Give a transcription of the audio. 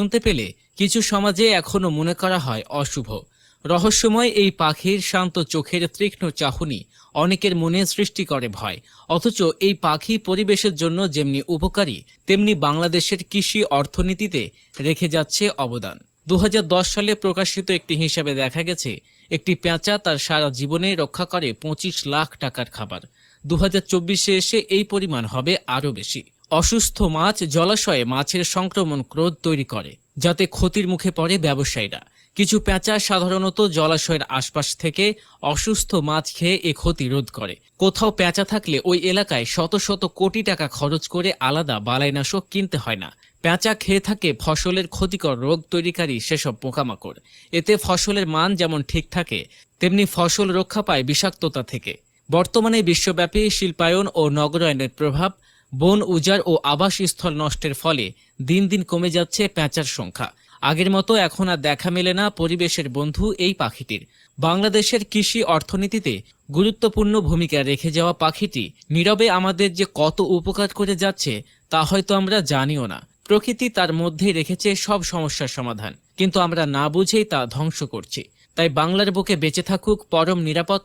শুনতে পেলে কিছু সমাজে এখনও মনে করা হয় অশুভ। রহস্যময় এই পাখির শান্ত চোখের তীক্ষ্ণ চাহনি অনেকের মনে সৃষ্টি করে ভয়। অথচ এই পাখি পরিবেশের জন্য যেমনি উপকারী, তেমনি বাংলাদেশের কৃষি অর্থনীতিতে রেখে যাচ্ছে অবদান। দু হাজার দশ সালে প্রকাশিত একটি হিসাবে দেখা গেছে, একটি পেঁচা তার সারা জীবনে রক্ষা করে পঁচিশ লাখ টাকার খাবার। দু এসে এই পরিমাণ হবে আরও বেশি। অসুস্থ মাছ জলাশয়ে মাছের সংক্রমণ ক্রোধ তৈরি করে, যাতে ক্ষতির মুখে পড়ে ব্যবসায়ীরা। কিছু পেঁচা সাধারণত জলাশয়ের আশপাশ থেকে অসুস্থ মাছ খেয়ে এ ক্ষতি রোধ করে। কোথাও পেঁচা থাকলে ওই এলাকায় শত শত কোটি টাকা খরচ করে আলাদা বালাইনাশক কিনতে হয় না। পেঁচা খেয়ে থাকে ফসলের ক্ষতিকর রোগ তৈরিকারী সেসব পোকামাকড়। এতে ফসলের মান যেমন ঠিক থাকে, তেমনি ফসল রক্ষা পায় বিষাক্ততা থেকে। বর্তমানে বিশ্বব্যাপী শিল্পায়ন ও নগরায়নের প্রভাব বন, উজাড় ও আবাসস্থল নষ্টের ফলে দিন দিন কমে যাচ্ছে পেঁচার সংখ্যা। আগের মতো এখন আর দেখা মেলে না পরিবেশের বন্ধু এই পাখিটির। বাংলাদেশের কৃষি অর্থনীতিতে গুরুত্বপূর্ণ ভূমিকা রেখে যাওয়া পাখিটি নীরবে আমাদের যে কত উপকার করে যাচ্ছে তা হয়তো আমরা জানিও না। প্রকৃতি তার মধ্যেই রেখেছে সব সমস্যার সমাধান, কিন্তু আমরা না বুঝেই তা ধ্বংস করছি। তাই বাংলার বুকে বেঁচে থাকুক পরম নিরাপদ